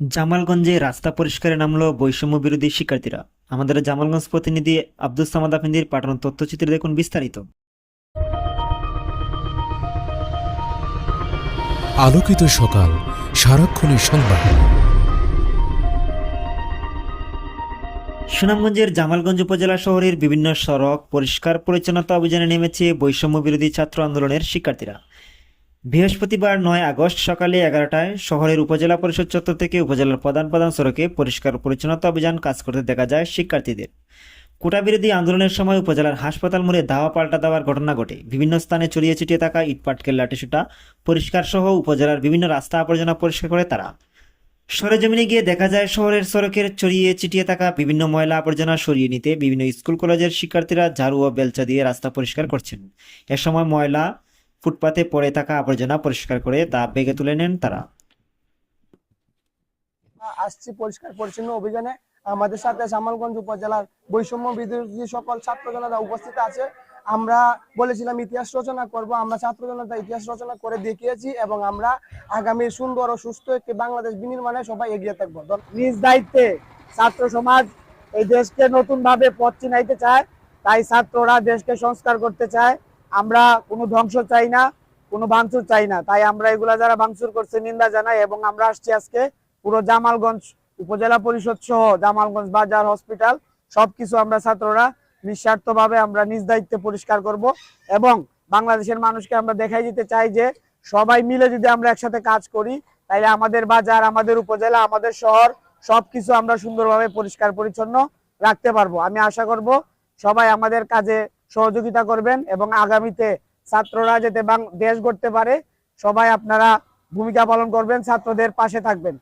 জামালগঞ্জে রাস্তা পরিষ্কারে নামলো বৈষম্য বিরোধী শিক্ষার্থীরা। আমাদের জামালগঞ্জ প্রতিনিধি আব্দুল সামাদ আফিন্দির পাঠানো তথ্যচিত্রে দেখুন বিস্তারিত। আলোকিত সকাল সারাক্ষণের সংবাদ। সুনামগঞ্জের জামালগঞ্জ উপজেলা শহরের বিভিন্ন সড়ক পরিষ্কার পরিচ্ছন্নতা অভিযানে নেমেছে বৈষম্য বিরোধী ছাত্র আন্দোলনের শিক্ষার্থীরা। বৃহস্পতিবার নয় আগস্ট সকালে এগারোটায় শহরের উপজেলা পরিষদ চত্বর থেকে উপজেলার প্রধান প্রধান সড়কে পরিষ্কার পরিচ্ছন্নতা অভিযান কাজ করতে দেখা যায় শিক্ষার্থীদের। কোটা বিরোধী আন্দোলনের সময় উপজেলার হাসপাতাল মোড়ে দাওয়া পাল্টা দেওয়ার ঘটনা ঘটে। বিভিন্ন স্থানে ছড়িয়ে ছিটিয়ে থাকা ইটপাটকেল লাঠিসুটা পরিষ্কার সহ উপজেলার বিভিন্ন রাস্তা আবর্জনা পরিষ্কার করে তারা। সরেজমিনে গিয়ে দেখা যায় শহরের সড়কের ছড়িয়ে ছিটিয়ে থাকা বিভিন্ন ময়লা আবর্জনা সরিয়ে নিতে বিভিন্ন স্কুল, কলেজের শিক্ষার্থীরা ঝাড়ু ও বেলচা দিয়ে রাস্তা পরিষ্কার করছেন। এ সময় ময়লা ফুটপাতে পড়ে থাকা আবর্জনা পরিষ্কার করে তা বেগে তুলে নেন তারা। আসছি পরিষ্কার পরিচ্ছন্ন অভিযানে। আমাদের সাথে জামালগঞ্জ উপজেলার বৈষম্য বিরোধী সকল ছাত্র জনতা উপস্থিত আছে। আমরা বলেছিলাম ইতিহাস রচনা করব, আমরা ছাত্র জনতা ইতিহাস রচনা করে দেখিয়েছি এবং আমরা আগামী সুন্দর ও সুস্থ একটি বাংলাদেশ বিনির্মাণে সবাই এগিয়ে থাকব। নিজ দায়িত্বে ছাত্র সমাজ এই দেশকে নতুন ভাবে পথ চিনাইতে চায়, তাই ছাত্ররা দেশকে সংস্কার করতে চায়। আমরা কোনো ধ্বংস চাই না, কোনো ভাঙচুর চাই না। তাই আমরা এগুলা যারা ভাঙচুর করছে নিন্দা জানাই এবং আমরা আসছি আজকে পুরো জামালগঞ্জ উপজেলা পরিষদ সহ জামালগঞ্জ বাজার, হসপিটাল, সবকিছু আমরা ছাত্ররা নিঃস্বার্থভাবে আমরা নিজ দায়িত্বে পরিষ্কার করব এবং বাংলাদেশের মানুষকে আমরা দেখাই দিতে চাই যে সবাই মিলে যদি আমরা একসাথে কাজ করি, তাইলে আমাদের বাজার, আমাদের উপজেলা, আমাদের শহর সবকিছু আমরা সুন্দরভাবে পরিষ্কার পরিচ্ছন্ন রাখতে পারব। আমি আশা করব সবাই আমাদের কাজে সহযোগিতা করবেন এবং আগামীতে ছাত্ররা যাতে দেশ গড়তে পারে, সবাই আপনারা ভূমিকা পালন করবেন, ছাত্রদের পাশে থাকবেন।